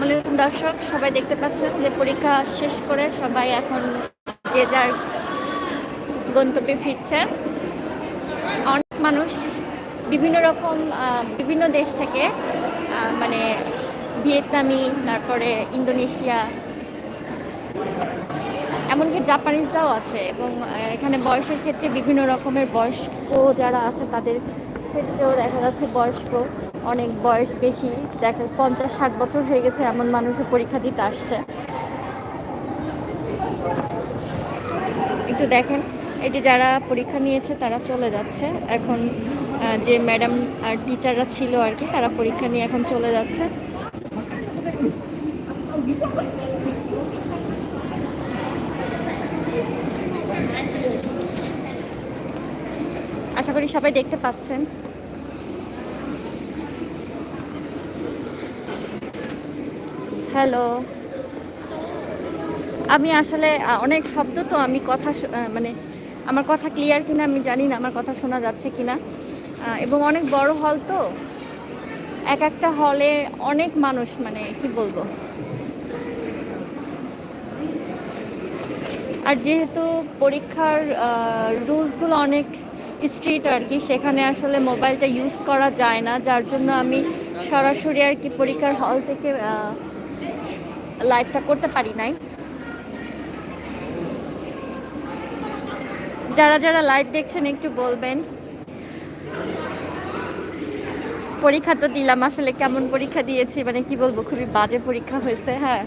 দর্শক, সবাই দেখতে পাচ্ছেন যে পরীক্ষা শেষ করে সবাই এখন যে যার গন্তব্যে ফিরছে। অনেক মানুষ বিভিন্ন রকম বিভিন্ন দেশ থেকে মানে ভিয়েতনামি, তারপরে ইন্দোনেশিয়া, এমনকি জাপানিজরাও আছে এবং এখানে বয়সের ক্ষেত্রে বিভিন্ন রকমের বয়স্ক যারা আছে তাদের ক্ষেত্রেও দেখা যাচ্ছে বয়স্ক। অনেক বয়স বেশি দেখা পঞ্চাশ ষাট বছর হয়ে গেছে, এমন মানুষও পরীক্ষা দিতে আসছে। একটু দেখেন, এই যে যারা পরীক্ষা নিয়েছে, তারা চলে যাচ্ছে। এখন যে ম্যাডাম আর টিচাররা ছিল আর কি, তারা পরীক্ষা নিয়ে এখন চলে যাচ্ছে। আশা করি সবাই দেখতে পাচ্ছেন। হ্যালো আমি আসলে অনেক শব্দ তো, আমি কথা মানে আমার কথা ক্লিয়ার কিনা আমি জানি না, আমার কথা শোনা যাচ্ছে কিনা। এবং অনেক বড় হল তো। এক একটা হলে অনেক মানুষ মানে কি বলব? আর যেহেতু পরীক্ষার রুলসগুলো অনেক স্ট্রিট আর কি, সেখানে আসলে মোবাইলটা ইউজ করা যায় না, যার জন্য আমি সরাসরি আর কি পরীক্ষার হল থেকে লাইভটা করতে পারি নাই। যারা যারা লাইভ দেখছেন, একটু বলবেন। পরীক্ষা তো দিলাম, আসলে কেমন পরীক্ষা দিয়েছি মানে কি বলব, খুবই বাজে পরীক্ষা হয়েছে হ্যাঁ।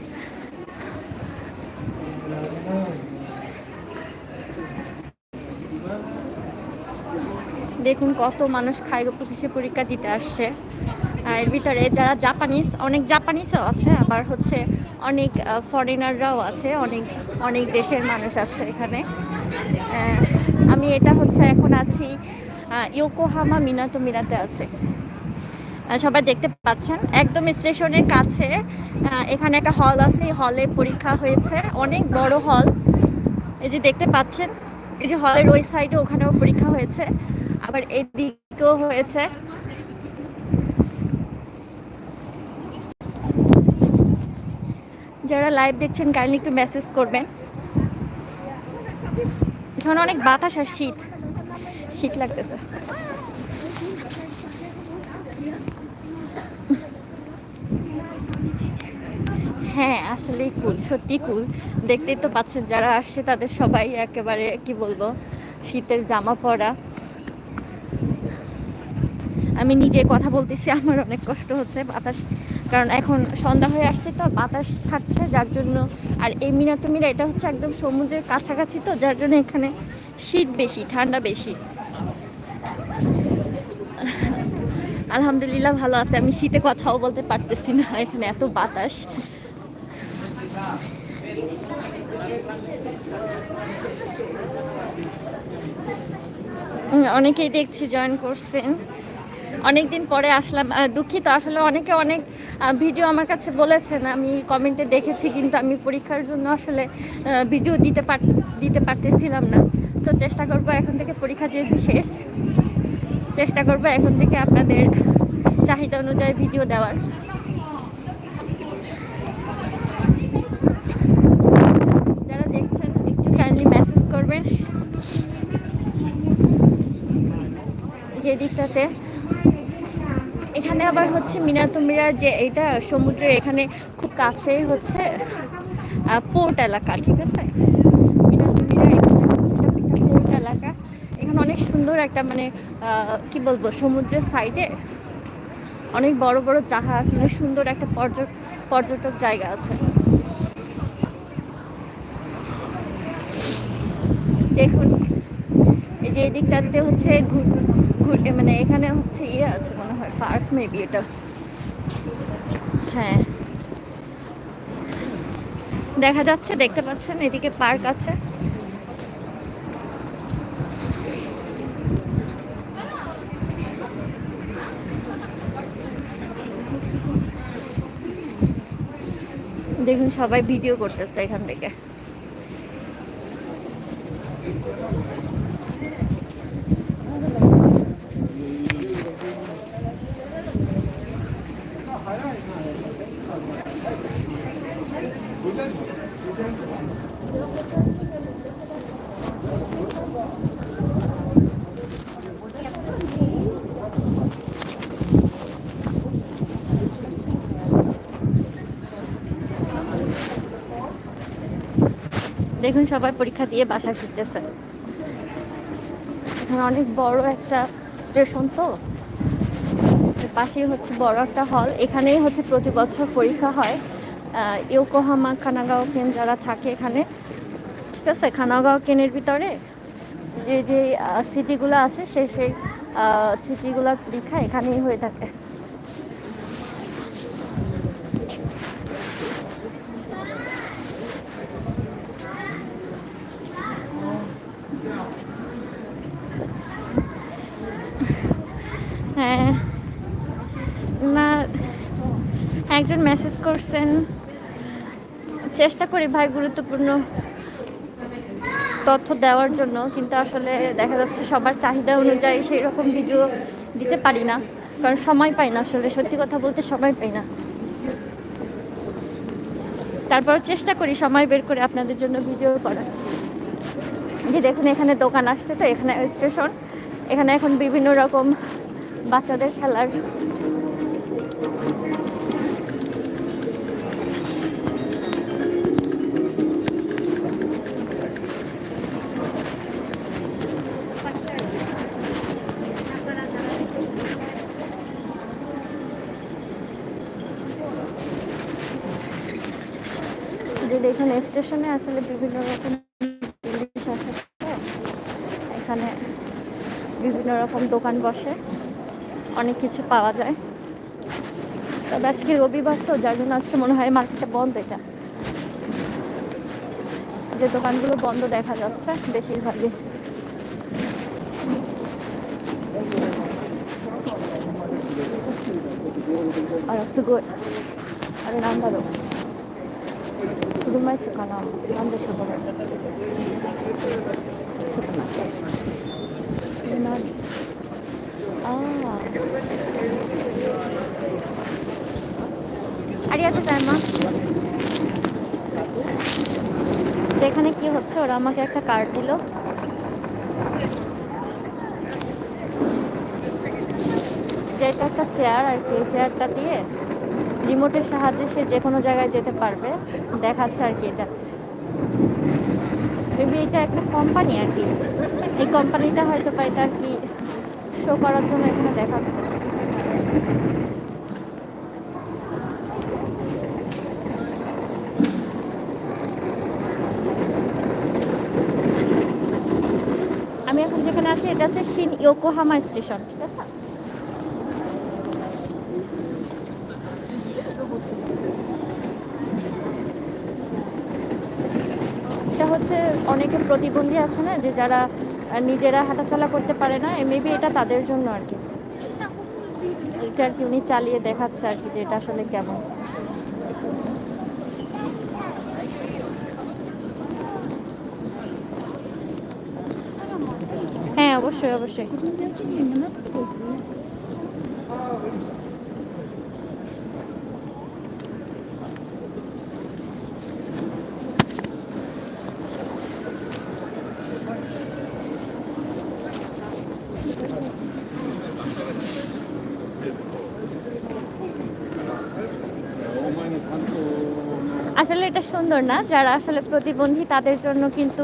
দেখুন, কত মানুষ খাইগো কিসে পরীক্ষা দিতে আসছে। এর ভিতরে যারা জাপানিজ অনেক জাপানিজও আছে, আবার হচ্ছে অনেক ফরেনাররাও আছে, অনেক অনেক দেশের মানুষ আছে এখানে। আমি এটা হচ্ছে এখন আছি ইয়োকোহামা মিনাতো মিনাতে আছে। সবাই দেখতে পাচ্ছেন, একদম স্টেশনের কাছে এখানে একটা হল আছে হলে পরীক্ষা হয়েছে, অনেক বড় হল এই যে দেখতে পাচ্ছেন, এই যে হলের ওই সাইডে ওখানেও পরীক্ষা হয়েছে, আবার এদিকেও হয়েছে। যারা লাইভ দেখছেন কাইন্ডলি একটু মেসেজ করবেন। এখানে অনেক বাতাস আর শীত। শীত লাগতেছে। হ্যাঁ আসলেই কুল সত্যি কুল দেখতেই তো পাচ্ছেন, যারা আসছে তাদের সবাই একেবারে, কি বলব, শীতের জামা পরা। আমি নিজে কথা বলতেছি, আমার অনেক কষ্ট হচ্ছে বাতাস। কারণ এখন সন্ধ্যা হয়ে আসছে তো, বাতাস ছাড়ছে, যার জন্য আর এই মিনাতুমিরা এটা হচ্ছে একদম সমুদ্রের কাছাকাছি তো, যার জন্য এখানে শীত বেশি, ঠান্ডা বেশি। আলহামদুলিল্লাহ ভালো আছে, আমি শীতে কথাও বলতে পারতেছি না, এখানে এত বাতাস। অনেকেই দেখছি জয়েন করছেন। অনেক দিন পরে আসলাম দুঃখিত। আসলে অনেকে অনেক ভিডিও আমার কাছে বলেছেন, আমি কমেন্টে দেখেছি, কিন্তু আমি পরীক্ষার জন্য আসলে ভিডিও দিতে পার, দিতে পারতেছিলাম না। তো চেষ্টা করব এখন থেকে পরীক্ষা যেহেতু শেষ, চেষ্টা করব এখন থেকে আপনাদের চাহিদা অনুযায়ী ভিডিও দেওয়ার। যারা দেখছেন, একটু কাইন্ডলি মেসেজ করবেন। যে দিকটাতে এখানে আবার হচ্ছে মিনাতুমিরা যে এটা সমুদ্রের এখানে খুব কাছেই হচ্ছে পোর্ট এলাকা, ঠিক আছে? মিনাতুমিরা এখানে হচ্ছে একটা পোর্ট এলাকা। এখানে অনেক সুন্দর একটা মানে কি বলব, সমুদ্রের সাইডে অনেক বড় বড় জাহাজ মানে সুন্দর একটা পর্যট, পর্যটক জায়গা আছে। দেখুন, এই যে এই দিকটাতে হচ্ছে ঘুর ঘুর মানে এখানে হচ্ছে ইয়ে আছে মনে হয়, পার্ক মেবি এটা। হ্যাঁ। দেখা যাচ্ছে, দেখতে পাচ্ছেন, এদিকে পার্ক আছে। দেখুন, সবাই ভিডিও করতেছে এখান থেকে। দেখুন সবাই পরীক্ষা দিয়ে বাসায় ফিরতেছে। এখানে অনেক বড় একটা স্টেশন তো। পাশেই হচ্ছে বড় একটা হল। এখানেই হচ্ছে প্রতি বছর পরীক্ষা হয়। আহ, ইয়োকোহামা খানাগাঁও কেন যারা থাকে এখানে ঠিক আছে? খানাগাঁও কেনের ভিতরে যে যে সিটিগুলো আছে সেই সেই সিটিগুলোর পরীক্ষা এখানেই হয়ে থাকে। হ্যাঁ। একজন মেসেজ করছেন। চেষ্টা করি ভাই গুরুত্বপূর্ণ তথ্য দেওয়ার জন্য, কিন্তু আসলে দেখা যাচ্ছে সবার চাহিদা অনুযায়ী সেই রকম ভিডিও দিতে পারি না, কারণ সময় পাই না আসলে, সত্যি কথা বলতে সময় পাই না। তারপর চেষ্টা করি সময় বের করে আপনাদের জন্য ভিডিও করার। যে দেখুন, এখানে দোকান আসছে তো, এখানে স্টেশন এখানে এখন বিভিন্ন রকম বাচ্চাদের খেলার যে দেখুন স্টেশনে আসলে বিভিন্ন রকম জিনিস তো। এখানে বিভিন্ন রকম দোকান বসে অনেক কিছু পাওয়া যায় তবে আজকে রবিবার তো যার জন্য আজকে মনে হয় মার্কেটটা বন্ধ এটা যে দোকানগুলো বন্ধ দেখা যাচ্ছে বেশিরভাগই আর একটুあれなんだろう車椅子かななんでしょうこれちょっと待って এখানে কি হচ্ছে, ওরা আমাকে একটা কার্ড দিল। যে এটা একটা চেয়ার আর কি চেয়ারটা দিয়ে রিমোটের সাহায্যে সে যে কোনো জায়গায় যেতে পারবে। দেখাচ্ছে আর কি এটা। এটা একটা কোম্পানি আর কি। এই কোম্পানিটা হয়তো বা এটা আর কি শো করার জন্য এখানে দেখাচ্ছে। আমি এখন যেখানে আছি, এটা হচ্ছে শিন ইয়োকোহামা স্টেশন, ঠিক আছে? এটা হচ্ছে অনেকে প্রতিবন্ধী আছে না, যে যারা আহ, নিজেরা হাঁটাচলা করতে পারে না মেবি এটা তাদের জন্য আর কি। এটা আর কি উনি চালিয়ে দেখাচ্ছে আর কি যে এটা আসলে কেমন। হ্যাঁ অবশ্যই অবশ্যই। আসলে এটা সুন্দর না, যারা আসলে প্রতিবন্ধী তাদের জন্য কিন্তু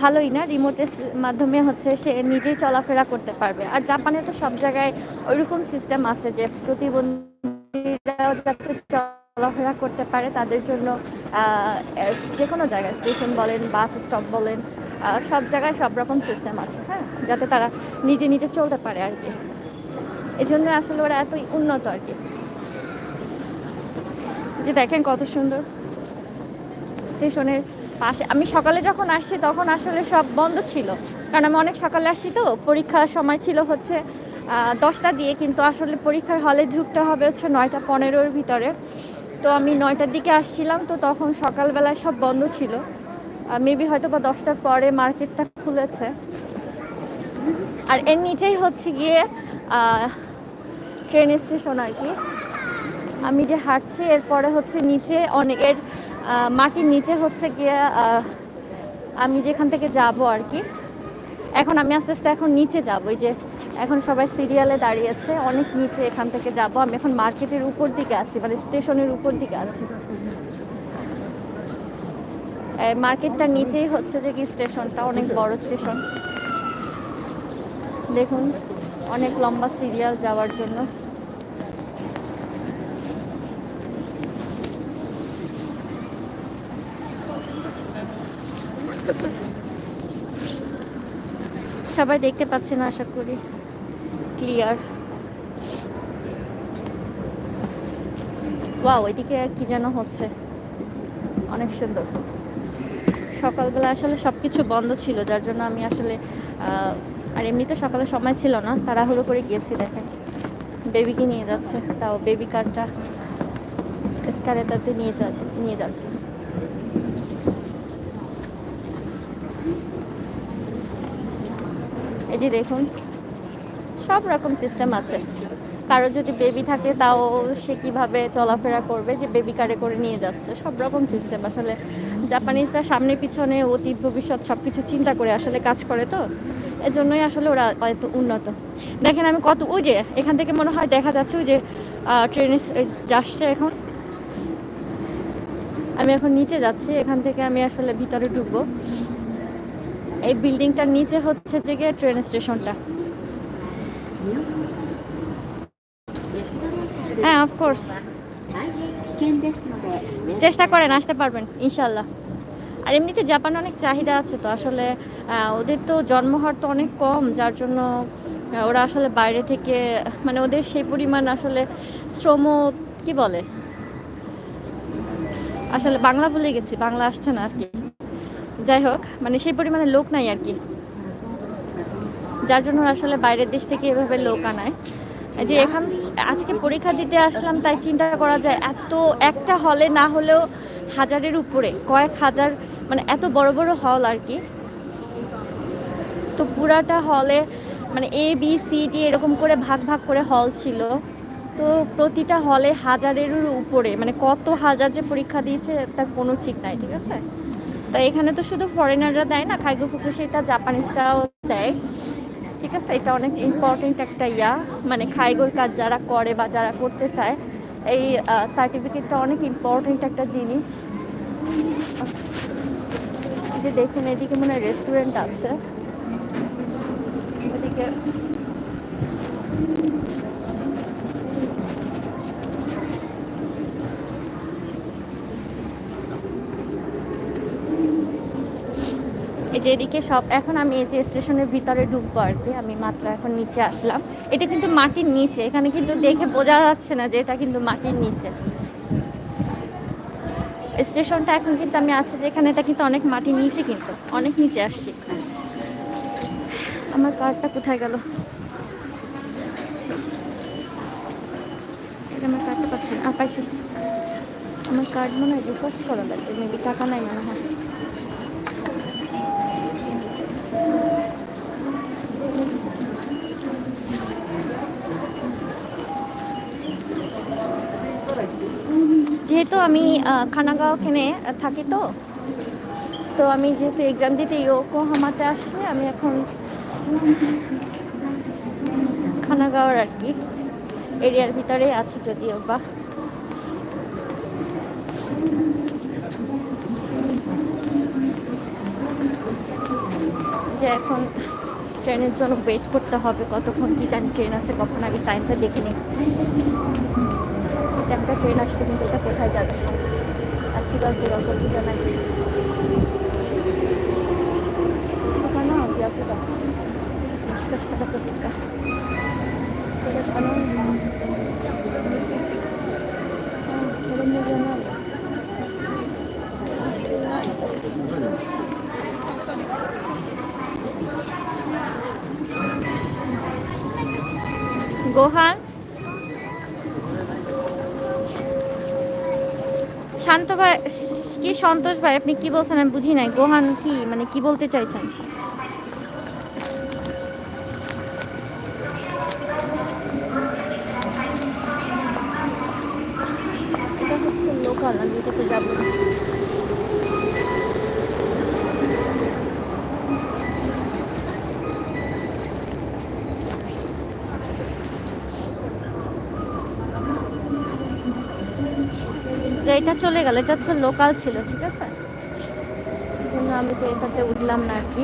ভালোই না। রিমোটের মাধ্যমে হচ্ছে সে নিজেই চলাফেরা করতে পারবে। আর জাপানে তো সব জায়গায় ওইরকম সিস্টেম আছে যে প্রতিবন্ধীরাও যাতে চলাফেরা করতে পারে তাদের জন্য যে কোনো জায়গায় স্টেশন বলেন, বাস স্টপ বলেন সব জায়গায় সব রকম সিস্টেম আছে হ্যাঁ? যাতে তারা নিজে নিজে চলতে পারে আর কি। এই জন্য আসলে ওরা এতই উন্নত আর কি। যে দেখেন কত সুন্দর। স্টেশনের পাশে। আমি সকালে যখন আসছি তখন আসলে সব বন্ধ ছিল। কারণ আমি অনেক সকালে আসছি তো। পরীক্ষার সময় ছিল হচ্ছে দশটা দিয়ে। কিন্তু আসলে পরীক্ষার হলে ঢুকতে হবে হচ্ছে নয়টা পনেরোর ভিতরে। তো আমি নয়টার দিকে আসছিলাম। তো তখন সকালবেলায় সব বন্ধ ছিল। মেবি হয়তো বা দশটার পরে মার্কেটটা খুলেছে। আর এর নিচেই হচ্ছে গিয়ে ট্রেন স্টেশন আর কি। আমি যে হাঁটছি, এরপরে হচ্ছে নিচে অনেকের মাটির নিচে হচ্ছে গিয়ে আমি যেখান থেকে যাব আর কি। এখন আমি আস্তে আস্তে এখন নিচে যাব। ওই যে এখন সবাই সিরিয়ালে দাঁড়িয়েছে অনেক নিচে এখান থেকে যাব। আমি এখন মার্কেটের উপর দিকে আছি মানে স্টেশনের উপর দিকে আছি। মার্কেটটার নিচেই হচ্ছে যে কি স্টেশনটা, অনেক বড় স্টেশন। দেখুন, অনেক লম্বা সিরিয়াল যাওয়ার জন্য। সবাই দেখতে পাচ্ছেন আশা করি। ক্লিয়ার ওয়াও এদিকে কি যেন হচ্ছে। অনেক সুন্দর। সকালবেলা আসলে সব কিছু বন্ধ ছিল, যার জন্য আমি আসলে আর এমনিতে সকালে সময় ছিল না, তাড়াহুড়ো করে গিয়েছি, দেখেন। বেবিকে নিয়ে যাচ্ছে, তাও বেবি কারটা স্কারেতাতে নিয়ে যা, নিয়ে যাচ্ছে। এই যে দেখুন, সব রকম সিস্টেম আছে। কারও যদি বেবি থাকে, তাও সে কীভাবে চলাফেরা করবে, যে বেবি কারে করে নিয়ে যাচ্ছে, সব রকম সিস্টেম আসলে জাপানিজরা সামনে পিছনে অতীত, ভবিষ্যৎ সব কিছু চিন্তা করে আসলে কাজ করে তো। এজন্যই আসলে ওরা এত উন্নত। দেখেন আমি কত, ওই যে এখান থেকে মনে হয় দেখা যাচ্ছে ওই যে ট্রেনে যাচ্ছে এখন। আমি এখন নিচে যাচ্ছি, এখান থেকে আমি আসলে ভিতরে ঢুকবো। এই বিল্ডিংটার নিচে হচ্ছে যে গিয়ে ট্রেন স্টেশনটা হ্যাঁ অফকোর্স চেষ্টা করেন, আসতে পারবেন ইনশাল্লাহ আর এমনিতে জাপানে অনেক চাহিদা আছে তো, আসলে ওদের তো জন্মহার তো অনেক কম, যার জন্য ওরা আসলে বাইরে থেকে মানে ওদের সেই পরিমাণ আসলে শ্রম, কি বলে? আসলে বাংলা ভুলে গেছি, বাংলা আসছে না আর কি। যাই হোক মানে সেই পরিমাণে লোক নাই আর কি। যার জন্য আসলে বাইরের দেশ থেকে এভাবে লোক আনায়। যে এখান, আজকে পরীক্ষা দিতে আসলাম, তাই চিন্তা করা যায়, এত একটা হলে না হলেও হাজারের উপরে, কয়েক হাজার মানে এত বড় বড় হল আর কি। তো পুরাটা হলে মানে এ বি সি ডি এরকম করে ভাগ ভাগ করে হল ছিল। তো প্রতিটা হলে হাজারের উপরে মানে কত হাজার যে পরীক্ষা দিয়েছে, তার কোনো ঠিক নাই, ঠিক আছে? তো এখানে তো শুধু ফরেনাররা দেয় না খাইগো ফুকুশিটা জাপানিজরাও দেয়। ঠিক আছে, এটা অনেক ইম্পর্টেন্ট একটা ইয়া। মানে খাইগোর কাজ যারা করে বা যারা করতে চায়, এই সার্টিফিকেটটা অনেক ইম্পর্টেন্ট একটা জিনিস। যে দেখুন, এদিকে মনে হয় রেস্টুরেন্ট আছে। এদিকে এই যে এদিকে সব, এখন আমি এই যে স্টেশনের ভিতরে ঢুকবো আর কি, আমি মাত্র এখন নিচে আসলাম। এটা কিন্তু মাটির নিচে, এখানে কিন্তু দেখে বোঝা যাচ্ছে না যে এটা কিন্তু মাটির নিচে। স্টেশনটা এখন কিন্তু আমি আছি যেখানে, এটা কিন্তু অনেক মাটির নিচে কিন্তু, অনেক নিচে আসছি। আমার কার্ডটা কোথায় গেল? আমার কার্ডটা পাচ্ছি না পাইছি। আমার কার্ড মনে হয় রিসার্চ করা লাগবে মেবি টাকা নাই মনে হয়। যেহেতু আমি খানাগাঁও এখানে থাকি তো। তো আমি যেহেতু এক্সাম দিতে ইয়োকো হামাতে আসছি, আমি এখন খানাগাঁওর আর কি এরিয়ার ভিতরে আছি যদিও বা। যে এখন ট্রেনের জন্য ওয়েট করতে হবে, কতক্ষণ কি জানি ট্রেন আছে, কখন আগে টাইমটা দেখে নিই। এটা একটা ট্রেন আসছে কিন্তু এটা কোথায় যাবে আচ্ছা গল্প গল্প বুঝে নাই Tsaka শান্ত ভাই, কি সন্তোষ ভাই? আপনি কি বলছেন? আমি বুঝি নাই। গোহান কি? মানে কি বলতে চাইছেন? চলে গেল এটা হচ্ছে লোকাল ছিল ঠিক আছে আমি তো এটাতে উঠলাম না আর কি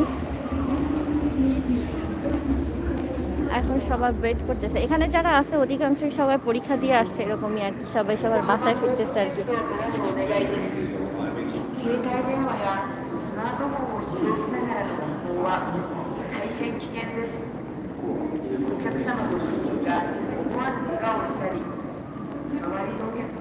এখন সবাই ওয়েট করতেছে এখানে যারা আছে অধিকাংশই সবাই পরীক্ষা দিয়ে আসছে এরকমই আর কি সবাই সবার বাসায় ফিরতেছে আর কি 携帯電話やスマートフォンを使用しながらの運行は大変危険ですお客様ご自身が思わぬ怪我をしたり周りのお客に番線で電車を待つお客様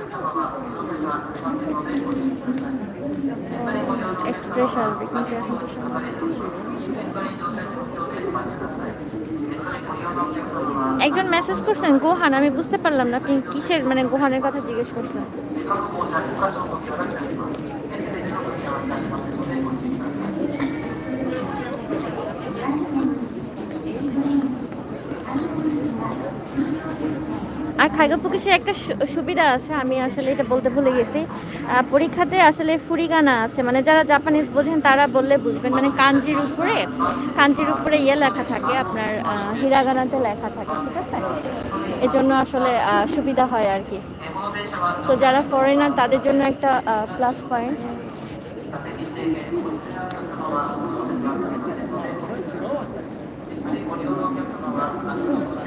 হচ্ছে। একজন মেসেজ করছেন, গোহান, আমি বুঝতে পারলাম না, আপনি কিসের মানে গোহানের কথা জিজ্ঞেস করছেন আর খাইগা পুকিসের একটা সুবিধা আছে, আমি আসলে এটা বলতে ভুলে গেছি। পরীক্ষাতে আসলে ফুরিগানা আছে মানে যারা জাপানিজ বোঝেন তারা বললে বুঝবেন। মানে কাঞ্জির উপরে কাঞ্জির উপরে ইয়ে লেখা থাকে, আপনার হিরাগানাতে লেখা থাকে, ঠিক আছে? এজন্য আসলে সুবিধা হয় আর কি। তো যারা ফরেনার তাদের জন্য একটা প্লাস পয়েন্ট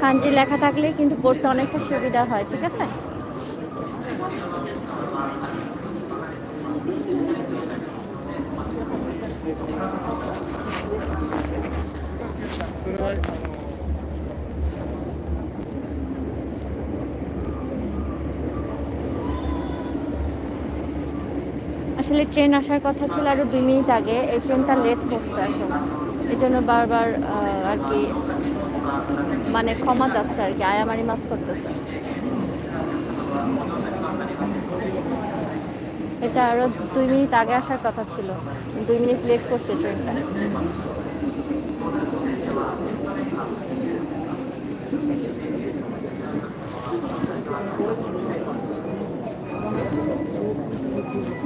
কাঞ্জি লেখা থাকলে কিন্তু পড়তে অনেকটা সুবিধা হয়, ঠিক আছে? আসলে ট্রেন আসার কথা ছিল আরও দুই মিনিট আগে, এই ট্রেনটা লেট করছে আসলে। এই জন্য বারবার আর কি মানে ক্ষমা চাচ্ছে আর কি, আয়ামারি মাছ করতেছে। এটা আরও দুই মিনিট আগে আসার কথা ছিল, দুই মিনিট লেট করছে ট্রেনটা।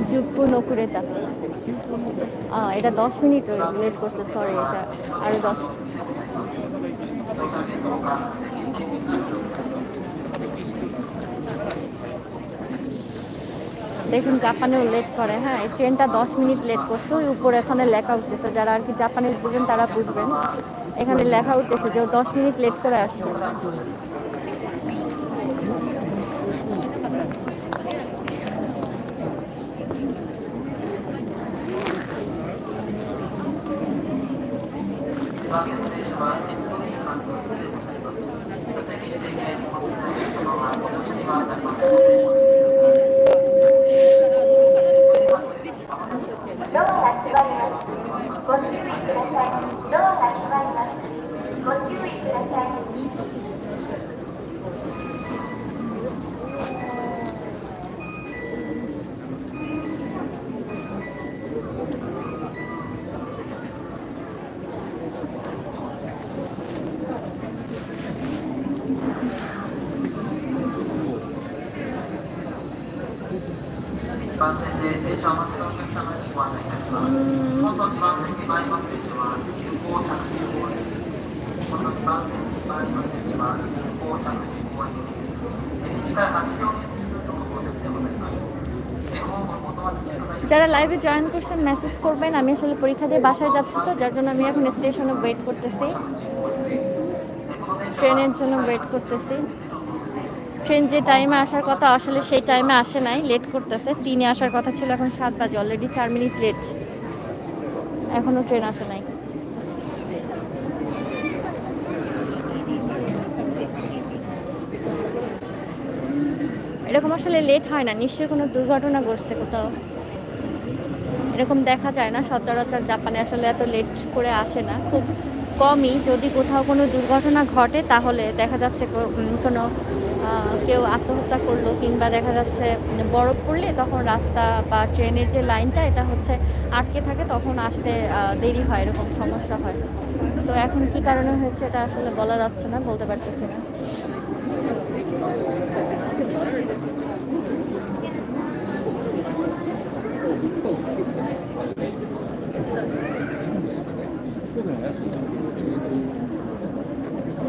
যুগপুর নকুরেতা। এটা দশ মিনিট লেট করছে সরি এটা আরও দশ। দেখুন, জাপানেও লেট করে হ্যাঁ এই ট্রেনটা দশ মিনিট লেট করছে, ওই উপরে এখানে লেখা উঠতেছে, যারা আর কি জাপানিজ বুঝবেন তারা বুঝবেন। এখানে লেখা উঠতেছে যে দশ মিনিট লেট করে আসছে1 番線で電車をお待ちのお客様にご案内いたします。本当2番線に参ります電車は急行石神井公園行きです。本当2番線に参ります電車は急行石神井公園行きです。え短い8両につきの到着でございます。えホーム元町中華 যারা লাইভে জয়েন করছেন মেসেজ করবেন আমি আসলে পরীক্ষা দিয়ে বাসায় যাচ্ছি তো যার জন্য আমি এখন স্টেশনে ওয়েট করতেছি ট্রেনের জন্য ওয়েট করতেছি ট্রেন যে টাইমে আসার কথা আসলে সেই টাইমে আসে নাই লেট করতেছে। তিনে আসার কথা ছিল, এখন সাত বাজে অলরেডি চার মিনিট লেট এখনও ট্রেন আসে নাই। এরকম আসলে লেট হয় না, নিশ্চয়ই কোনো দুর্ঘটনা ঘটছে কোথাও। এরকম দেখা যায় না, সচরাচর জাপানে আসলে এত লেট করে আসে না। খুব কমই, যদি কোথাও কোনো দুর্ঘটনা ঘটে, তাহলে দেখা যাচ্ছে কোনো কেউ আত্মহত্যা করল কিংবা দেখা যাচ্ছে বরফ পড়লে তখন রাস্তা বা ট্রেনের যে লাইনটা, এটা হচ্ছে আটকে থাকে, তখন আসতে দেরি হয়, এরকম সমস্যা হয়। তো এখন কি কারণে হয়েছে, এটা আসলে বলা যাচ্ছে না, বলতে পারতেছি না।